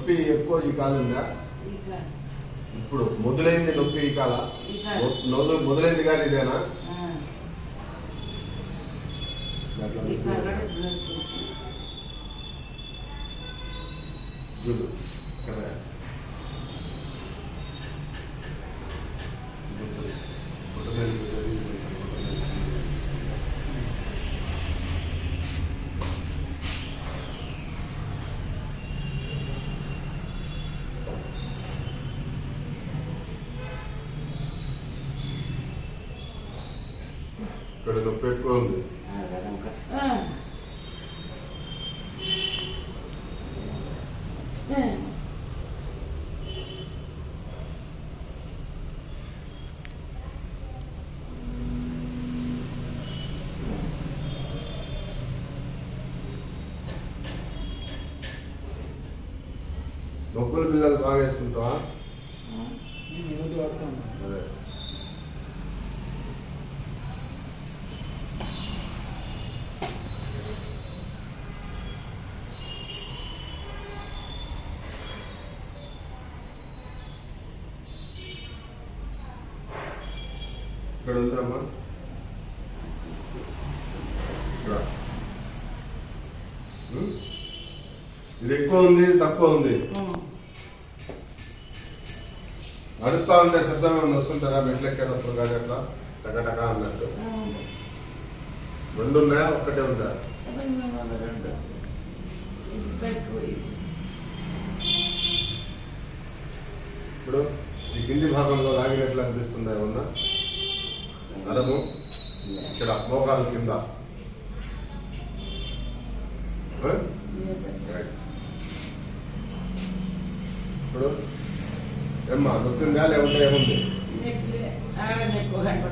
నొప్పి ఎక్కువ ఈ కాలు ఉందా? ఇంకా ఇప్పుడు మొదలైంది నొప్పి ఈ కాల? మొదలైంది కానీ ఇదేనా? ఆ, అట్లా ఈ కాలు కూడా బ్లడ్ కొంచెం గుడ్ కదా ఇక్కడ నొప్పి ఎక్కువ ఉంది. నొప్పుల పిల్లలు బాగా వేసుకుంటావా అదే ఇక్కడ ఉందమ్మా ఇక్కడ ఉం? ఇది ఎక్కువ ఉంది ఇది తక్కువ ఉంది. నడుస్తా ఉంటే శబ్దం ఏమైనా వస్తుంటుందా? మెట్లెక్కేటప్పుడు కానీ అట్లా? టకటక అన్నట్టు. రెండు ఉన్నాయా? ఒక్కటే ఉందా? ఇప్పుడు ఈ కింది భాగంలో లాగినట్లు అనిపిస్తుందా ఏమన్నా? నరము ఇక్కడ మోకాలు కింద ఆ? లేదా. రైట్. ఇప్పుడు ఏమ్మా నొప్పిందా లేకుంటే ఏముంది.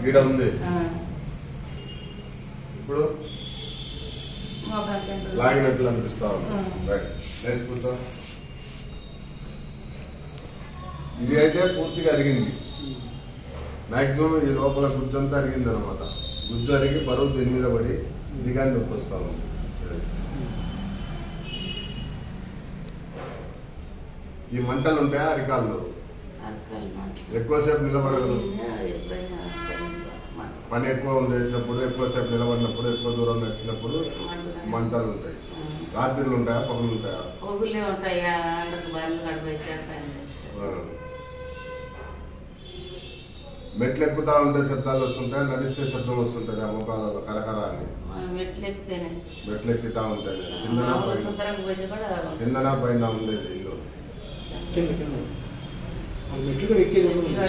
ఈడ ఉంది. ఇప్పుడు. లాగినట్లు అనిపిస్తా ఉంది. రైట్ లేచి కూర్చో. ఇది అయితే పూర్తిగా అరిగింది. మాక్సిమం ఈ లోపల గుజ్జు అంతా అరిగింది అనమాట గుజ్జు అరిగి బరువు దీని మీద పడి ఇది కానీ నొప్పి వస్తా ఉంది. ఈ మంటలు ఉంటాయా మాట. ఎక్కువసేపు మాట. పని ఎక్కువ చేసినప్పుడు ఎక్కువసేపు నిలబడినప్పుడు ఎక్కువ దూరం నడిచినప్పుడు మంటలు. ఉంటాయి. రాత్రులు ఉంటాయా? పగులు ఉంటాయా? పొగులే ఉంటాయా. మెట్లు ఎక్కుతా ఉంటే శబ్దాలు వస్తుంటాయి నడిస్తే శబ్దం వస్తుంటది ఆ ముఖాలలో కరకర అని. మెట్లు ఎక్కుతా ఉంటాయి కిందన పైన ఉండేది. కింద కింద. ఆ మెట్లు కూడా ఎక్కేది ఎక్కి ఉండదు.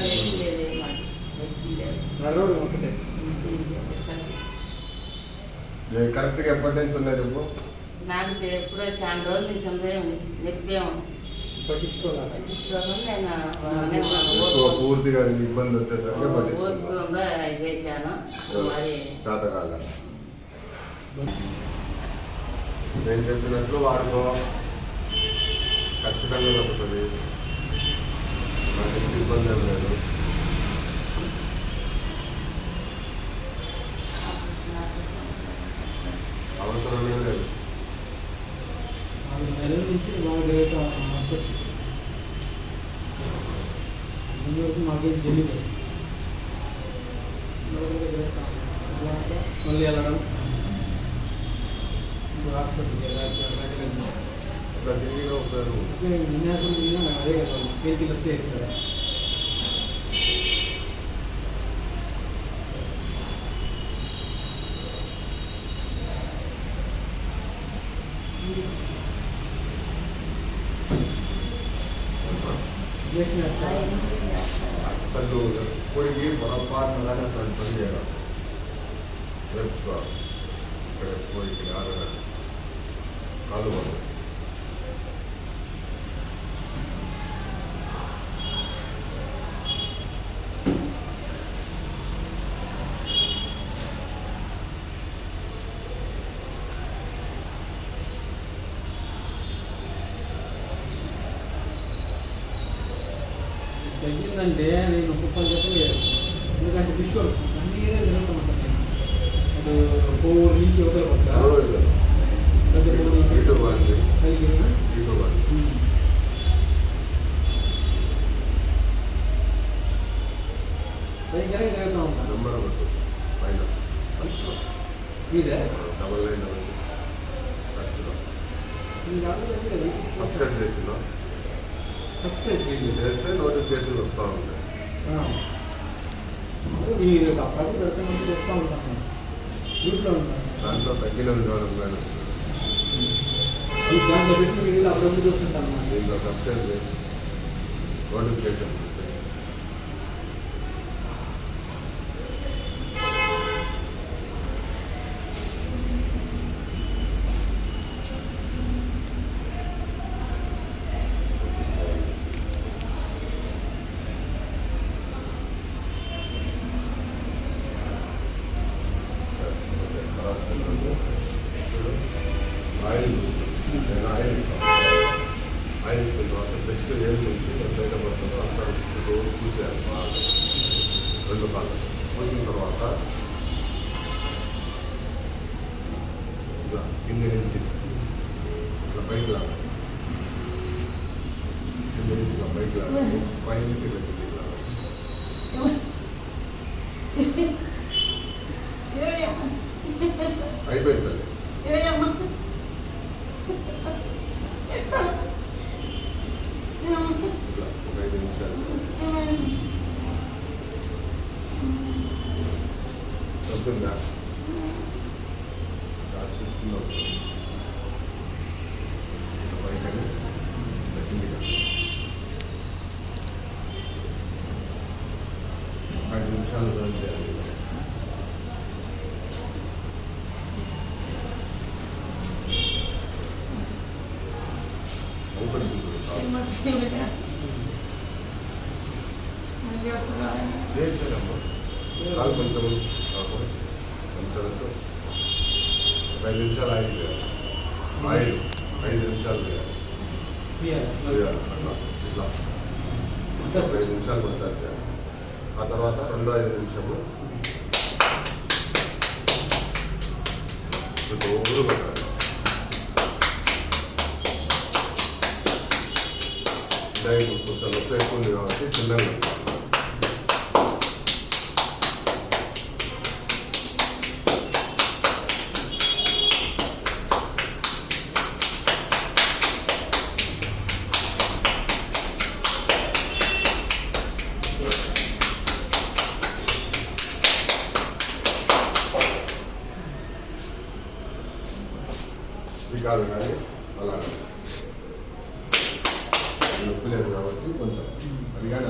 నడవడం ఒకటే. ఎక్కిలేదు. ఎక్కడ- కరెక్ట్గా ఎప్పటి నుంచి ఉన్నది చెప్పు? నాకు ఎప్పుడో చాలా రోజుల నుంచి ఉందే. నొప్పేమో. పూర్తిగా ఇబ్బంది వచ్చేసరికి చేశాను మరి చేత కాదు. నేను చెప్పినట్లు వాడుకో. ఖచ్చితంగా దొరుకుతుంది నాకు ఇబ్బంది ఏం లేదు. అవసరమే లేదు. నుంచి మాకేం తెలియదు మళ్ళీ వెళ్ళడం. ఇప్పుడు హాస్పిటల్కి వెళ్ళాలి ఇట్లా తిరిగిగా ఉపయోగం విన్యాసం అదే కదా పెయిన్ కిల్లర్స్ వేస్తారు ఇంజక్షన్ వేస్తారు అసలు పోయి పొరపాటున కానీ అట్లాంటి పని చేయడం నేర్చుకోవాలి ఇక్కడ పోయి ఇక్కడ ఆగడం కాదు మనం తగ్గిందంటే నేను కుప్పలు చెప్పి ఎందుకంటే విశ్వం అన్నీ జరుగుతామంటాను ಅದು ಮೂರು ಇಂಚು ಹೋಗಲು ಬಂದ ಅದು ಮೂರು ಇಂಚು ಬಂದು ಐದು ನಂಬರ್ ಬಂತು ಇದೆ? Double nine double six first ఇది చేయండి చేస్తే నోటిఫికేషన్ వస్తూ ఉంటాయి. దాంట్లో తగ్గిన విధానం కానీ వస్తుంది దాంట్లో చేసి నోటిఫికేషన్. వస్తాయి ఆయిల్ చూస్తాను నేను ఆయిల్ ఇస్తాను ఆయిల్ ఇచ్చిన తర్వాత బెస్ట్ ఏం నుంచి ఎంతైనా పడుతుందో అంత రోజు చూసేయాలి బాగా రెండు కాళ్ళు పూసిన తర్వాత ఇలా కింద నుంచి ఇట్లా పైకి లాగా కింద నుంచి ఇలా పైకి లాగా పై నుంచి ఇలా కిందకి లాగా అయిపోయింది తల్లి ఇట్లా ఒక ఐదు నిమిషాలు అవుతుందా రాసుకుంటున్నాం పైకని కిందిగా ఐదు నిమిషాలు రన్ చేయాలి ఓపెన్ సింపుల్ చేయించాలమ్మా కాలు కొంచెం కాకుండా కొంచెం వరకు ఒక ఐదు నిమిషాలు ఆయిల్ ఆయిల్ ఐదు నిమిషాలు ఇట్లా ఐదు నిమిషాలు మసాజ్ ఆ తర్వాత రెండో ఐదు నిమిషము. రోజు పెట్టాలి డైట్ కొంచెం నొప్పి ఎక్కువ ఉంది కాబట్టి పెట్టాలి. నొప్పి లేదు కాబట్టి కొంచెం అది కానీ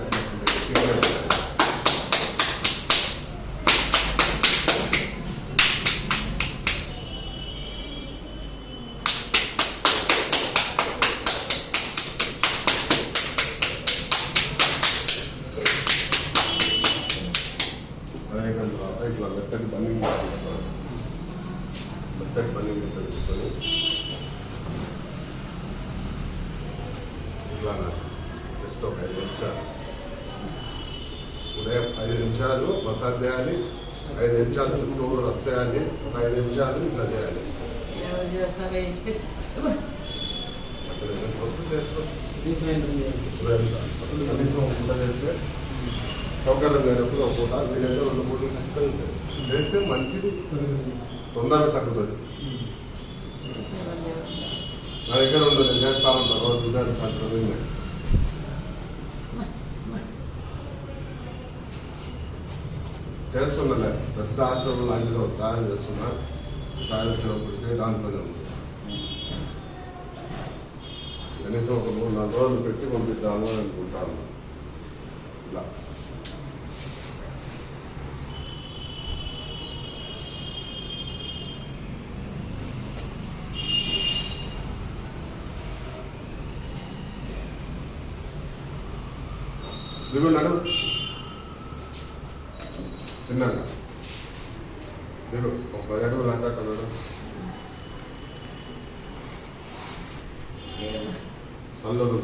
తర్వాత ఇట్లా మెత్తటి బన్నింగ్ తీసుకోవాలి మెత్తటి బన్నింగ్ తీసుకొని ఇట్లా జస్ట్ ఒక ఐదు నిమిషాలు. ఉదయం ఐదు నిమిషాలు మసాజ్ చేయాలి ఐదు నిమిషాలు చుట్టూ రబ్ చేయాలి ఒక ఐదు నిమిషాలు ఇట్లా చేయాలి. కనీసం చేస్తే సౌకర్యం లేనప్పుడు ఒక పూట వీలైతే రెండు పూటలు ఖచ్చితంగా చేస్తే మంచిది. తొందరగా తగ్గుతుంది. నా దగ్గర ఉండదు నేను చేస్తా ఉంటాను రోజు ఉదయం సాయంత్రం చేస్తున్నా ప్రతి ఆశ్రమం లాంటిలో ఉత్సాహం చేస్తున్నా. సాధించినప్పటికీ దాంట్లోనే ఉంది. కనీసం ఒక మూడు నాలుగు రోజులు పెట్టి పంపిద్దాము అని అనుకుంటాను ఇలా. దిగున్నాడు చిన్నగా దిగు ఒక పది అడుగులు అంటాడు చల్లగా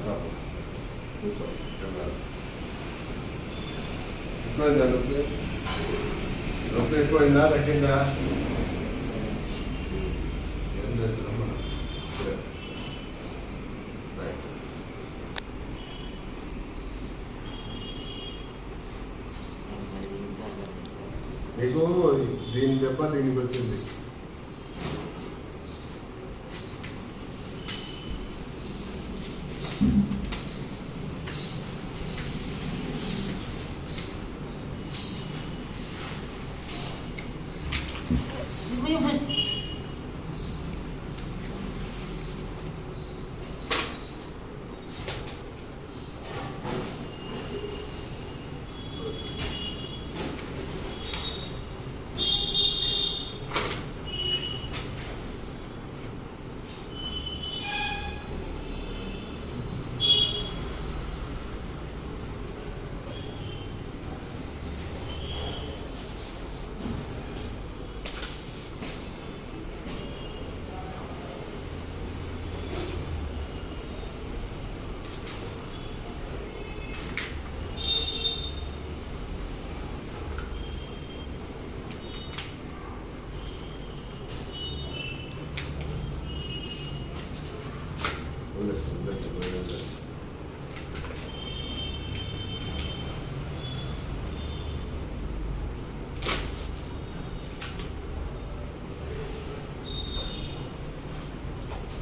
కూర్చో కూర్చో ఎక్కువైందా నొప్పి నొప్పి ఎక్కువైందా తగ్గిందా ఏం చేస్తున్నామా సరే. రైట్. నీకు దీని దెబ్బ దీనికి వచ్చింది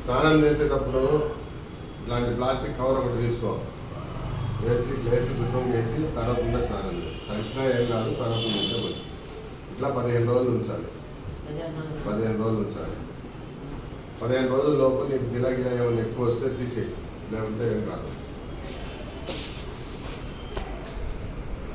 స్నానం చేసేటప్పుడు ఇలాంటి ప్లాస్టిక్ కవర్ ఒకటి తీసుకో. వేసి వేసి శుభ్రం చేసి తడవకుండా స్నానం చేయి. తడిసినా ఏం కాదు తడవకుండా ఉంటే మంచిది. ఇట్లా పదిహేను రోజులు ఉంచాలి. పదిహేను రోజులు ఉంచాలి. పదిహేను రోజుల లోపు నీకు గిలా గిలా ఏమైనా ఎక్కువ వస్తే తీసేయి. లేకుంటే ఏం కాదు.